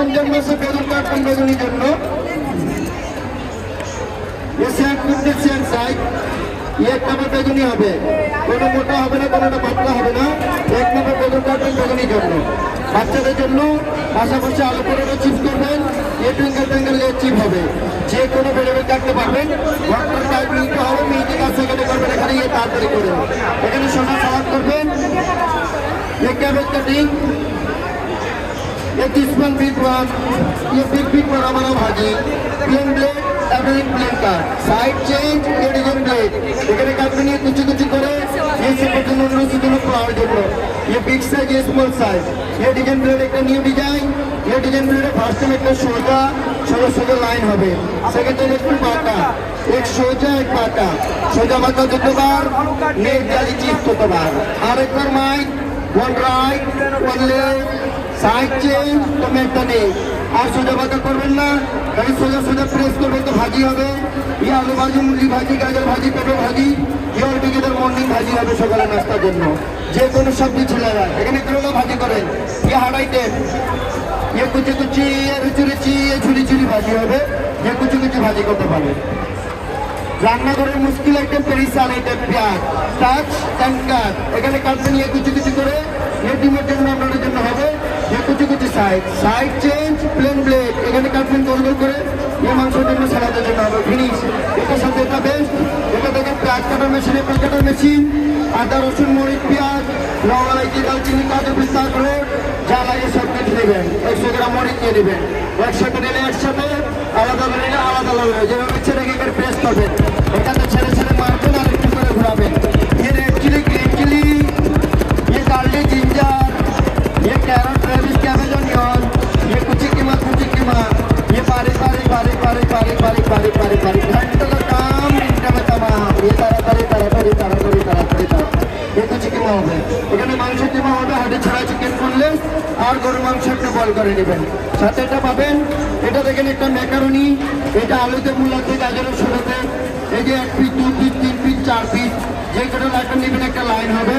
এখন জন্মেছে বেগুনকার বেগুনি জন্য। সাইড এক নম্বর বেগুনি হবে। কোনো মোটা হবে না, কোনোটা পাতলা হবে না। এক নম্বর বেগুন কাটবেন বেগুনি জন্য। বাচ্চাদের জন্য পাশাপাশি আলু পরোটা চিপ করবেন। এ টুইঙ্কেল টুইঙ্কেল হবে। যে কোনো বেগুন কাটতে পারবেন। ঘণ্টার টাইম নিতে হবে মেয়েটি কাজ সেখানে করবেন এখানে গিয়ে তাড়াতাড়ি করবেন এখানে সোনা সালাদ করবেন। এক ক্যাবেজ কাটিং एक दुश्मन भी वन ये বিগ बिग बड़ा बड़ा भाजी प्लेन ब्लेड তারপরে প্লেন কার সাইড চেঞ্জ এডিজন ব্লেড এখানে কাটবে নিয়ে কুচি কুচি করে এসে প্রথমে রয়েছে জন্য পাওয়ার জন্য ये बिग साइज ये स्मॉल साइज ये डिजाइन ब्लेड একটা নিউ ডিজাইন ये ডিজাইন ব্লেডে ফার্স্ট টাইম একটা সোজা সোজা সোজা লাইন হবে। সেকেন্ড টাইম একটু পাতা এক সোজা এক পাতা সোজা মাথা দুটোবার নেট জালি চিপ আর একবার মাইক। Left, side change, টমেটো নেই আর সোজা বাঁকা করবেন না খালি সোজা সোজা প্রেস করবেন তো ভাজি হবে। ইয়ে আলু ভাজি ভাজি গাজর ভাজি পেঁপে ভাজি ইয়ে টুগেদার মর্নিং ভাজি হবে সকালে নাস্তার জন্য। যে কোনো সবজি ছেলে যায় এখানে করলা ভাজি করেন। ইয়ে হাড়াই টেপ ইয়ে কুচি কুচি ইয়ে রুচি রুচি ইয়ে ঝুড়ি ঝুড়ি ভাজি হবে। ইয়ে কুচি কুচি ভাজি করতে পারবে। রান্নাঘরের মুশকিল আইটেম পেরিসাল আইটেম পেঁয়াজ টাচ অ্যান্ড কাট এখানে কাটতে নিয়ে কুচি কুচি করে রেডিমেড জন্য আপনাদের জন্য হবে। কুচি কুচি side side change plain blade এখানে কাটবেন গোল গোল করে এই মাংসের জন্য সালাদের জন্য হবে। ফিনিশ এটার সাথে এটা বেস্ট এটা দেখেন, পেঁয়াজ কাটার মেশিন এপেল কাটার মেশিন আদা, রসুন, মরিচ, পেঁয়াজ। লং এলাচি দালচিনি কাজু, পিস্তা আখরোট যা লাগে সব কিছু নেবেন একশো গ্রাম মরিচ দিয়ে নেবেন একসাথে নিলে একসাথে আলাদা নিলে আলাদা লাগবে যেভাবে করবেন এটাতে ছেড়ে ছেড়ে মারবেন আর একটু করে ঘোরাবেন। এর অ্যাকচুয়ালি গ্রিন চিলি ইয়ে গার্লিক জিঞ্জার ইয়ে ক্যারট কুচি হবে। এখানে মাংস কিমা হবে, হাটে ছাড়া চিকেন করলে আর গরু মাংস একটু বল করে নেবেন। সাথে এটা পাবেন, এটা দেখেন একটা ম্যাকারনি এটা আলুতে মূলাতে গাজরের ছোটোতে এই যে এক পিস দু পিস তিন পিস চার পিস যে কোনো লাইনটা নেবেন একটা লাইন হবে।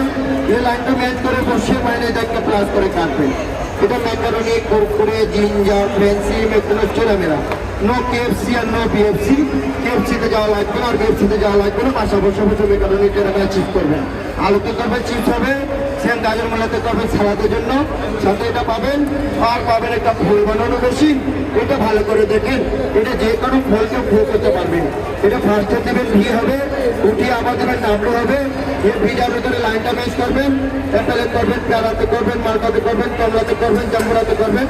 এই লাইনটা ম্যাচ করে বসিয়ে বাইরে একটা প্লাস করে কাটবেন। এটা ম্যাকারনি কুরকুরে জিঞ্জার ফ্রেন্সি মেকুনো চলে মেরা নো কেএফসি আর নো বিএফসি কেএফসিতে যাওয়া লাগবে না, আর বিএফসিতে যাওয়া লাগবে না। পাশা বসে বসে ম্যাকারনি টেরাটা চিপ করবেন আলুতে করবে চিপস হবে। সেম গাজর মোলাতে করবেন সালাদের জন্য। সাথে এটা পাবেন, আর পাবেন একটা ফুল বানানো মেশিন এটা ভালো করে দেখেন। এটা যে কোনো ফুলকে ফুল করতে পারবেন। এটা ফার্স্টে দেবেন, ভি হবে। উঠিয়ে আবার দেবেন নামলো হবে। এই ভিজার ভিতরে লাইনটা ম্যাচ করবেন। অ্যাপেলে করবেন, প্যারাতে করবেন মালটাতে করবেন কমলাতে করবেন, জাম্বুরাতে করবেন।